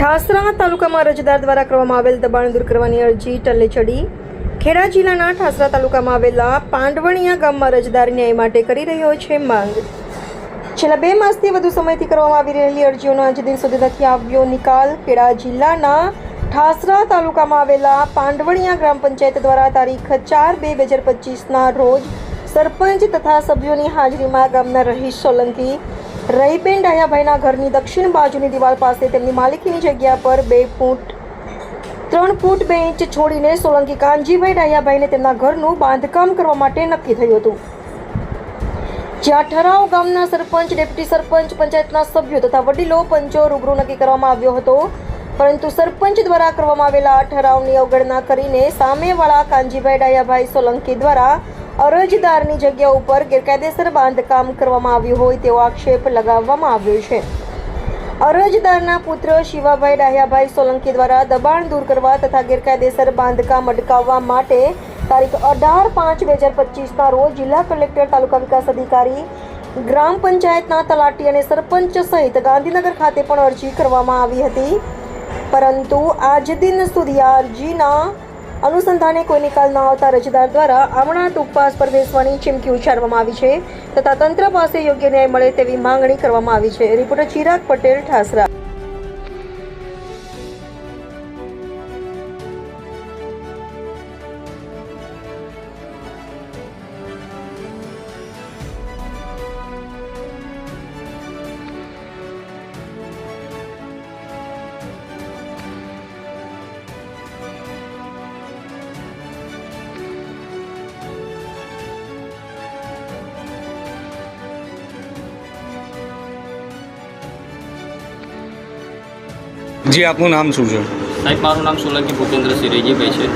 ઠાસરા તાલુકામાં અરજદાર દ્વારા કરવામાં આવેલ દબાણ દૂર કરવાની અરજી ટલ્લે ચડી ખેડા જિલ્લાના ઠાસરા તાલુકામાં આવેલા પાંડવણિયા ગામમાં અરજદાર ન્યાય માટે કરી રહ્યો છે માંગ. છેલ્લા બે માસથી વધુ સમયથી કરવામાં આવી રહેલી અરજીઓનો આજ દિન સુધી નથી આવ્યો નિકાલ. ખેડા જિલ્લાના ઠાસરા તાલુકામાં આવેલા પાંડવણિયા ગ્રામ પંચાયત દ્વારા તારીખ ચાર બે બે હજાર પચીસના રોજ સરપંચ તથા સભ્યોની હાજરીમાં ગામના રહીશ સોલંકી રહીબેન ડાયાભાઈના ઘરની દક્ષિણ બાજુની દિવાલ પાસે તેમની માલિકીની જગ્યા પર બે ફૂટ, ત્રણ ફૂટ બે ઇંચ છોડીને સોલંકી કાનજીભાઈ ડાયાભાઈને તેમના ઘરનું બાંધકામ કરવા માટે નક્કી થયું હતું. જ્યાં ઠરાવ ગામના સરપંચ, ડેપ્યુટી સરપંચ, પંચાયતના સભ્યો તથા વડીલો, પંચો રૂબરૂ નક્કી કરવામાં આવ્યો હતો. પરંતુ સરપંચ દ્વારા કરવામાં આવેલા ઠરાવની અવગણના કરીને સામેવાળા કાનજીભાઈ ડાયાભાઈ સોલંકી દ્વારા અરજદારની જગ્યા ઉપર ગેરકાયદેસર બાંધકામ કરવામાં આવ્યું હોય તેવો આક્ષેપ લગાવવામાં આવ્યો છે. અરજદારના પુત્ર શિવાભાઈ ડાહ્યાભાઈ સોલંકી દ્વારા દબાણ દૂર કરવા તથા ગેરકાયદેસર બાંધકામ અટકાવવા માટે તારીખ અઢાર પાંચ બે હજાર પચીસના રોજ જિલ્લા કલેક્ટર, તાલુકા વિકાસ અધિકારી, ગ્રામ પંચાયતના તલાટી અને સરપંચ સહિત ગાંધીનગર ખાતે પણ અરજી કરવામાં આવી હતી. પરંતુ આજ દિન સુધી આ અરજીના અનુસંધાને કોઈ નિકાલ ન આવતા અરજદાર દ્વારા આમણાટ ઉપવાસ પર બેસવાની ચીમકી ઉચ્ચારવામાં આવી છે તથા તંત્ર પાસે યોગ્ય ન્યાય મળે તેવી માંગણી કરવામાં આવી છે. રિપોર્ટર ચિરાગ પટેલ ઠાસરા. જી આપનું નામ શું છે? સાહેબ મારું નામ સોલંકી ભૂપેન્દ્રસિંહ રેજીભાઈ છે.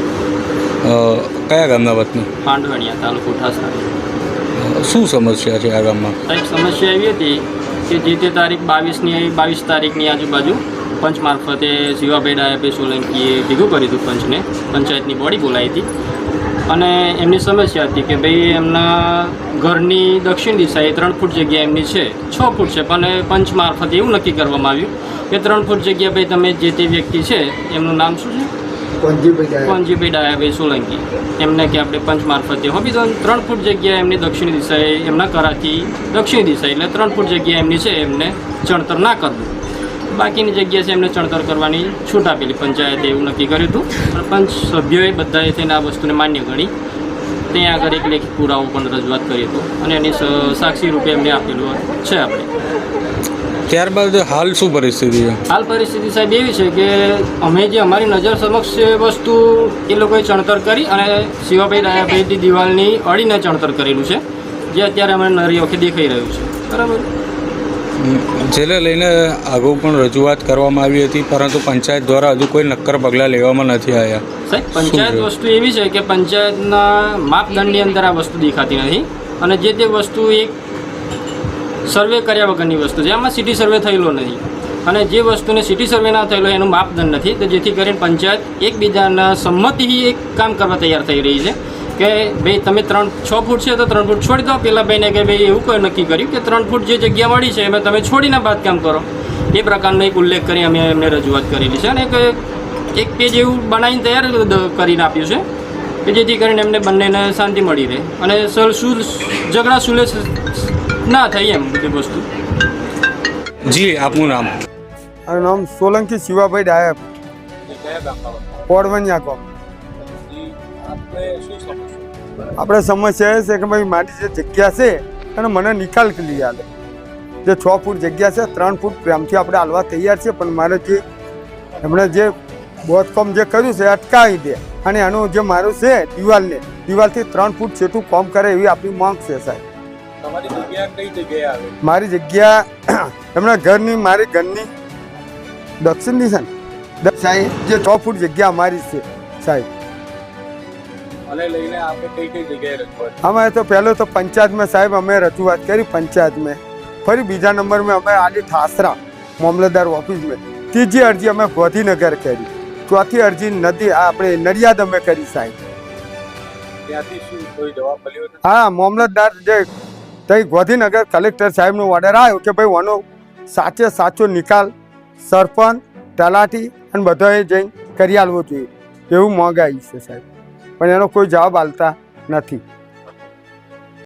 કયા ગામના વતની? પાંડવણિયા તાલુકો ઠાસા. શું સમસ્યા છે આ ગામમાં? સાહેબ સમસ્યા એવી હતી કે જે તે તારીખ બાવીસની બાવીસ તારીખની આજુબાજુ પંચ મારફતે શિવાભાઈ ડાયાભાઈ સોલંકીએ ભેગું કર્યું હતું પંચને. પંચાયતની બોડી બોલાવી હતી. અને એમની સમસ્યા હતી કે ભાઈ એમના ઘરની દક્ષિણ દિશાએ ત્રણ ફૂટ જગ્યા એમની છે. છ ફૂટ છે પણ પંચ મારફતે એવું નક્કી કરવામાં આવ્યું કે ત્રણ ફૂટ જગ્યા ભાઈ તમે જે તે વ્યક્તિ છે એમનું નામ શું છે? કોંજીભાઈ ડાયાભાઈ સોલંકી. એમને કે આપણે પંચ મારફતે હોબી તો ત્રણ ફૂટ જગ્યા એમની દક્ષિણ દિશાએ એમના કરાથી દક્ષિણ દિશા એટલે ત્રણ ફૂટ જગ્યા એમની છે એમને ચણતર ના કરવું. બાકીની જગ્યા છે એમને ચણતર કરવાની છૂટ આપેલી પંચાયતે એવું નક્કી કર્યું હતું. અને પંચ સભ્યોએ બધાએ થઈને આ વસ્તુને માન્ય ગણી. ત્યાં આગળ એક લેખિત પુરાવો પણ રજૂઆત કરી હતો. અને એની સાક્ષી રૂપે એમને આપેલું છે આપણે. ત્યારબાદ હાલ શું પરિસ્થિતિ છે? હાલ પરિસ્થિતિ સાહેબ એવી છે કે અમે જે અમારી નજર સમક્ષ વસ્તુ એ લોકોએ ચણતર કરી અને શિવાભાઈ રાયાભાઈની દિવાલની અડીને ચણતર કરેલું છે જે અત્યારે અમે નરી વખતે દેખાઈ રહ્યું છે. બરાબર? જેને લઈને અગાઉ પણ રજૂઆત કરવામાં આવી હતી પરંતુ પંચાયત દ્વારા હજુ કોઈ નક્કર પગલાં લેવામાં નથી આવ્યા. સાહેબ પંચાયત વસ્તુ એવી છે કે પંચાયતના માપદંડની અંદર આ વસ્તુ દેખાતી નથી અને જે તે વસ્તુ એક સર્વે કર્યા વગરની વસ્તુ છે. આમાં સિટી સર્વે થયેલો નથી. અને જે વસ્તુને સિટી સર્વે ના થયેલો એનું માપદંડ નથી. તો જેથી કરીને પંચાયત એકબીજાના સંમતિથી એક કામ કરવા તૈયાર થઈ રહી છે કે ભાઈ તમે ત્રણ છ ફૂટ છે તો ત્રણ ફૂટ છોડી દો. પેલા ભાઈને કે ભાઈ એવું કોઈ નક્કી કર્યું કે ત્રણ ફૂટ જે જગ્યા મળી છે એમાં તમે છોડીને બાંધકામ કરો. એ પ્રકારનો એક ઉલ્લેખ કરી અમે એમને રજૂઆત કરેલી છે. અને એક પેજ એવું બનાવીને તૈયાર કરીને આપ્યું છે. કે જેથી કરીને એમને બંનેને શાંતિ મળી રહે. અને સર શું ઝઘડા સુલે ના થાય એમ બધી વસ્તુ. જી આપનું નામ? મારું નામ સોલંકી શિવાભાઈ ડાયબ પોડવનિયા કોમ આપણે સમસ્યા એ છે કે ભાઈ મારી જે જગ્યા છે એને મને નિકાલ કરી આલે. જે છ ફૂટ જગ્યા છે ત્રણ ફૂટ પ્રેમથી આપણે હાલવા તૈયાર છે પણ મારે જે એમણે જે બોધકામ જે કર્યું છે એ અટકાવી દે. અને એનું જે મારું છે દિવાલને દિવાલથી ત્રણ ફૂટ છેટું કામ કરે એવી આપણી માંગ છે સાહેબ. મારી જગ્યા એમના ઘરની મારી ઘરની દક્ષિણ દિશા ને. સાહેબ જે છ ફૂટ જગ્યા અમારી છે સાહેબ. અમે તો પહેલો તો પંચાયતમાં સાહેબ અમે રજૂઆત કરી પંચાયતમાં. ફરી બીજા નંબરમાં અમે આજે ઠાસરા મામલતદાર ઓફિસમાં. ત્રીજી અરજી અમે ગોધીનગર કરી. ચોથી અરજી નદી આપણે નડિયાદ અમે કરી સાહેબ. હા મામલતદાર જે તઈ ગોધીનગર કલેક્ટર સાહેબનો ઓર્ડર આવ્યો કે ભાઈ ઓનો સાચે સાચો નિકાલ સરપંચ તલાટી અને બધાએ જઈ કરી આવવો જોઈએ. એવું મોંઘાઈ છે સાહેબ. પણ એનો કોઈ જવાબ આલતા નથી.